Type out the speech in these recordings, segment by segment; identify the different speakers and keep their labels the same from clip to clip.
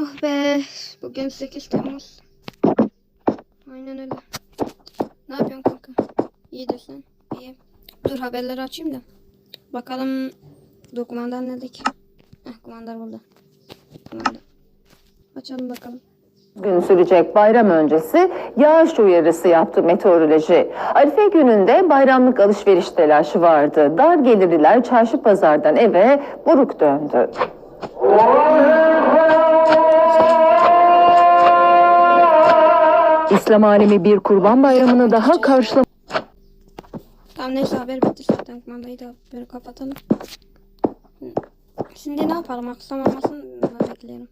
Speaker 1: Oh be. Bugün 8 Temmuz. Aynen öyle. Ne yapıyorsun kanka? İyidir sen. İyi. Dur haberleri açayım da. Bakalım. Dur kumandan nedik? Heh kumandar burada. Kumanda. Açalım bakalım.
Speaker 2: gün sürecek bayram öncesi yağış uyarısı yaptı meteoroloji. Arife gününde bayramlık alışveriş telaşı vardı. Dar gelirliler çarşı pazardan eve buruk döndü. İslam alemi bir kurban bayramını daha karşılamak
Speaker 1: Tamam neyse haber bitti zaten. Kumandayı da böyle kapatalım. Şimdi ne yapalım? Akşam olmasını mı bekleyelim?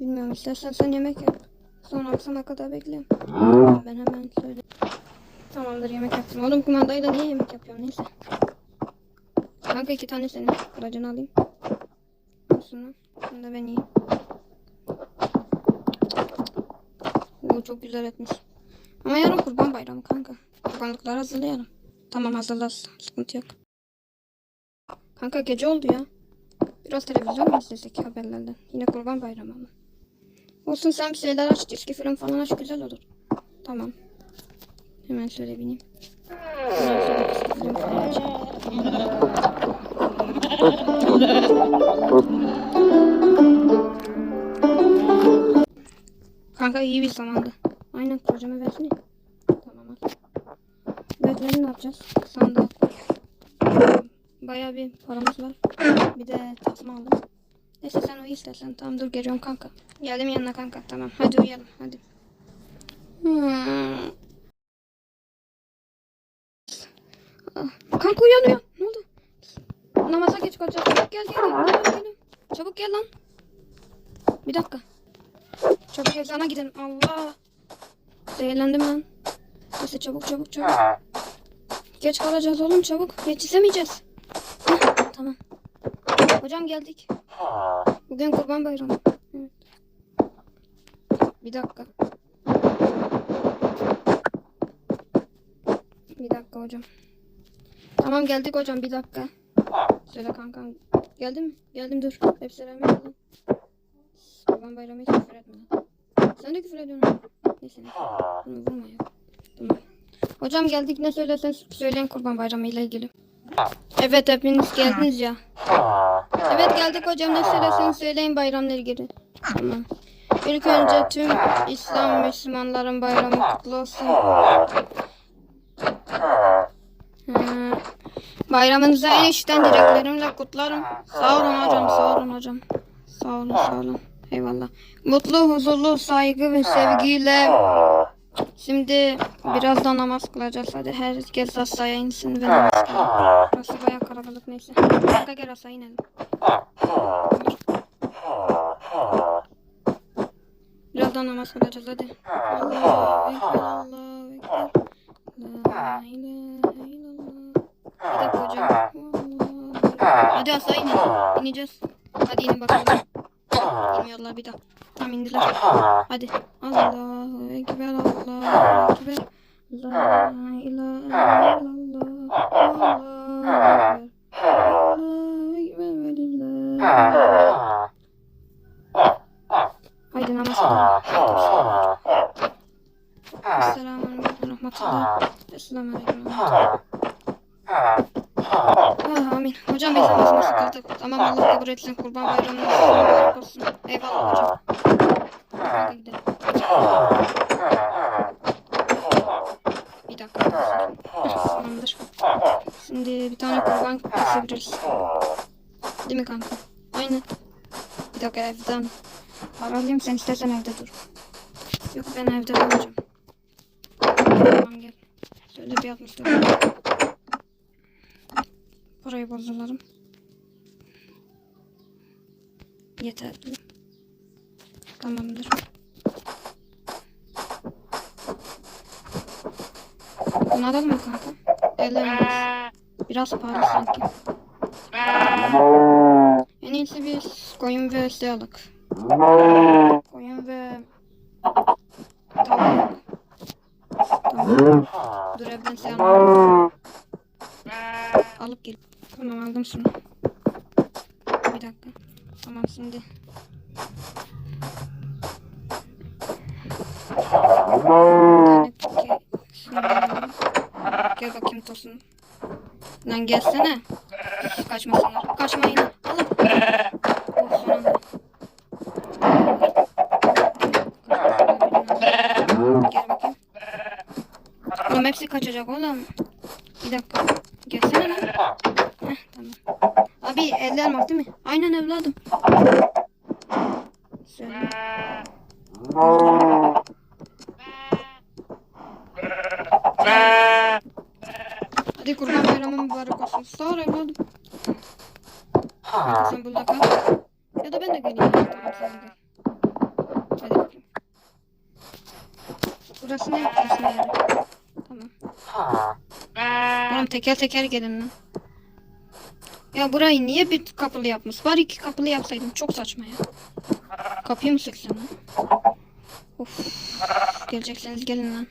Speaker 1: Bilmiyorum istersen sen yemek yap. Sonra akşama kadar bekleyelim. Ben hemen söyleyeyim. Tamamdır yemek yaptım. Oğlum kumandayı da niye yemek yapıyorum neyse. Kanka iki tane senin. Kıracını alayım. Şunu. Şunu da ben yiyeyim. Çok güzel etmiş. Ama yarın kurban bayramı kanka. Kurbanlıkları hazırlayalım. Tamam hazırlarız. Sıkıntı yok. Kanka gece oldu ya. Biraz televizyon mu izlesek haberlerden? Yine kurban bayramı ama. Olsun sen bir şeyler aç. Çizgi film falan aç güzel olur. Tamam. Hemen şöyle bineyim. Hemen şöyle çizgi film falan açayım. Kanka iyi bir zamandı. Aynen kocama versene. Tamam al. Bekleyin ne yapacağız? Sandığa koy. Bayağı bir paramız var. Bir de tasma aldım. Neyse sen uyu istersen. Tamam dur geliyorum kanka. Geldim yanına kanka. Tamam hadi uyuyalım hadi. Hmm. Ah, Kanka uyan uyan. Ne oldu? Namaza geç kalacağız. Çabuk gel gel. gel, gel, gel. Çabuk gel lan. Bir dakika. Çabuk ezana gidelim. Allah. Zehirlendim lan. Neyse çabuk çabuk çabuk. Geç kalacağız oğlum çabuk. Yetişemeyeceğiz. Tamam. Hocam geldik. Bugün kurban bayramı. Evet. Bir dakika. Bir dakika hocam. Tamam geldik hocam bir dakika. Söyle kankam. Geldin mi? Geldim dur. Hep selamı lan. Kurban bayramı hiç küfür etme. Sen de küfür ediyorsun. neyse. Bunu vurma ya. Tamam. Hocam geldik ne söylesen söyleyin kurban bayramı ile ilgili. Evet hepiniz geldiniz ya. Evet geldik hocam ne söylesen söyleyin bayramla ilgili. Tamam. İlk önce tüm İslam Müslümanların bayramı kutlu olsun. Hmm. Bayramınızı en içten dileklerimle kutlarım. Sağ olun hocam, sağ olun hocam. Sağ olun, sağ olun. Eyvallah. Mutlu, huzurlu, saygı ve sevgiyle. Şimdi birazdan namaz kılacağız. Hadi herkes asaya insin ve namaz kılalım. Burası bayağı kalabalık neyse. Kanka gel asaya inelim. Birazdan namaz kılacağız hadi. Allahu Ekber, Allahu Ekber. La ilahe. Allahu Ekber. Hadi asaya inelim. İneceğiz. Hadi inin bakalım. İniyorlar bir daha. Tam indiler. Hadi. Allahu Ekber, Allahu Ekber. La ilahe illallah. Allahu Ekber. Haydi namaz kılalım. Esselamu Aleyküm ve Rahmetullah. Esselamu Aleyküm Rahmetullah. Ah, amin. Hocam biz namazını sıkıldık. Tamam Allah kabul etsin. Kurban bayramınız mübarek olsun. Eyvallah hocam. Hadi gidelim. Bir dakika. Tamamdır. Şimdi bir tane kurban kesebiliriz. Değil mi kanka? Aynen. Bir dakika evden. Para alayım sen istersen evde dur. Yok ben evde duracağım. Tamam gel. Şöyle bir 64. Parayı bozdularım. Yeterli. Tamamdır. Bunu alalım mı kanka? Ellemeyiz. Biraz pahalı sanki. En iyisi biz koyun ve şey. Koyun ve tavuk. Tamam. Dur evden şey. Gel. Tamam aldım şunu. Bir dakika. Tamam şimdi. Gel bakayım tosun. Lan gelsene. Kaçmasınlar. Kaçmayın. Allah. Oh, son anda. Gel bakayım. Oğlum hepsi kaçacak oğlum. Bir dakika. Heh, tamam. Abi eller elmas değil mi? Aynen evladım. Söyle. Hadi kurban bayramı mübarek olsun. Sağ ol evladım. Hadi sen burada kal. Ya da ben de geleyim. Tamam sen gel. Hadi bakayım. Burası ne yapıyorsun yani? Tamam. Oğlum teker teker gelin lan. Ya burayı niye bir kapılı yapmış? Bari iki kapılı yapsaydım. Çok saçma ya. Kapıyı mı söksem lan? Of. Gelecekseniz gelin lan.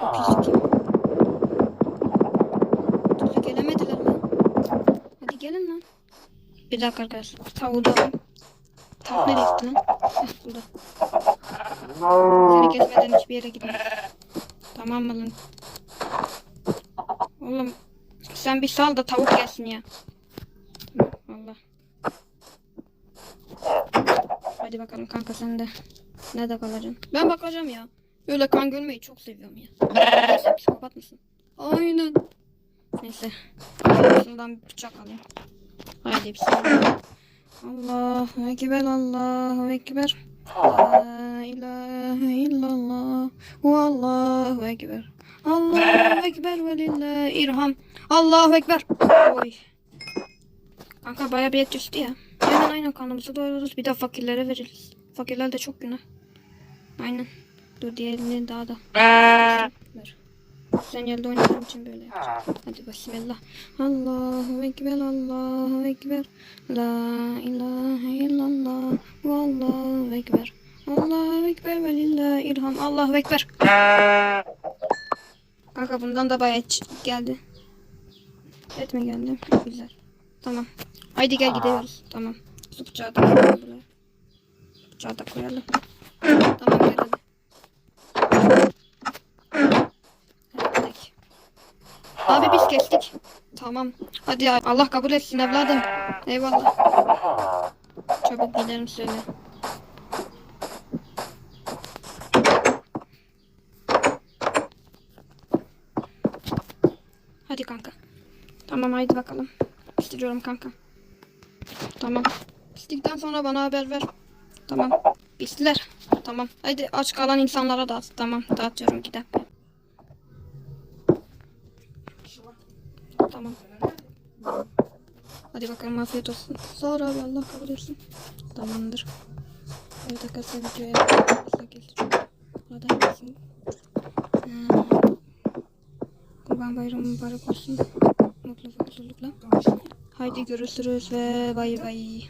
Speaker 1: Kapıyı sökeyim. Gelemediler lan. Hadi gelin lan. Bir dakika arkadaşlar. Tavuğu da alayım. Tavuk nereye gitti lan? Heh burada. Seni kesmeden hiçbir yere gitmez. Tamam mı lan? Oğlum sen bir sal da tavuk gelsin ya. Allah. Hadi bakalım kanka sen de. Nerede kalacaksın? Ben bakacağım ya. Öyle kan görmeyi çok seviyorum ya. Neyse psikopat mısın? Aynen. Neyse. Şundan bıçak alayım. Haydi bismillah. Allahu Ekber, Allahu Ekber. La ilahe illallah. Allahu Ekber. Allahu Ekber ve lillahi irham. Allahu Ekber. Oy. Kanka bayağı bir et düştü ya. Aynen aynen kanımızı doyururuz. Bir de fakirlere veririz. Fakirler de çok günah. Aynen. Dur diğerini daha da. Ver. Sen yerde oynadığın için böyle yapacağım. Hadi bismillah. Allahu Ekber, Allahu Ekber. La ilahe illallah. Vallahu Ekber. Allahu Ekber ve lillahi ilham. Allahu Ekber. Kanka bundan da bayağı geldi. Et mi geldi? Güzel. Tamam. Haydi gel gidiyoruz. Tamam. Su bıçağı da koyalım buraya. Bıçağı da koyalım. Tamam gel hadi. Abi biz kestik. Tamam. Hadi ya. Allah kabul etsin evladım. Eyvallah. Çabuk gidelim söyle. Hadi kanka. Tamam haydi bakalım. Pişiriyorum kanka. Tamam. Piştikten sonra bana haber ver. Tamam. Piştiler. Tamam. Haydi aç kalan insanlara dağıt. Tamam dağıtıyorum dakika. Tamam. Hadi bakalım afiyet olsun. Sağ ol abi Allah kabul etsin. Tamamdır. Evet arkadaşlar videoya hızla geçeceğim. Burada. Ee, Kurban bayramı mübarek olsun. Haydi görüşürüz ve bay bay.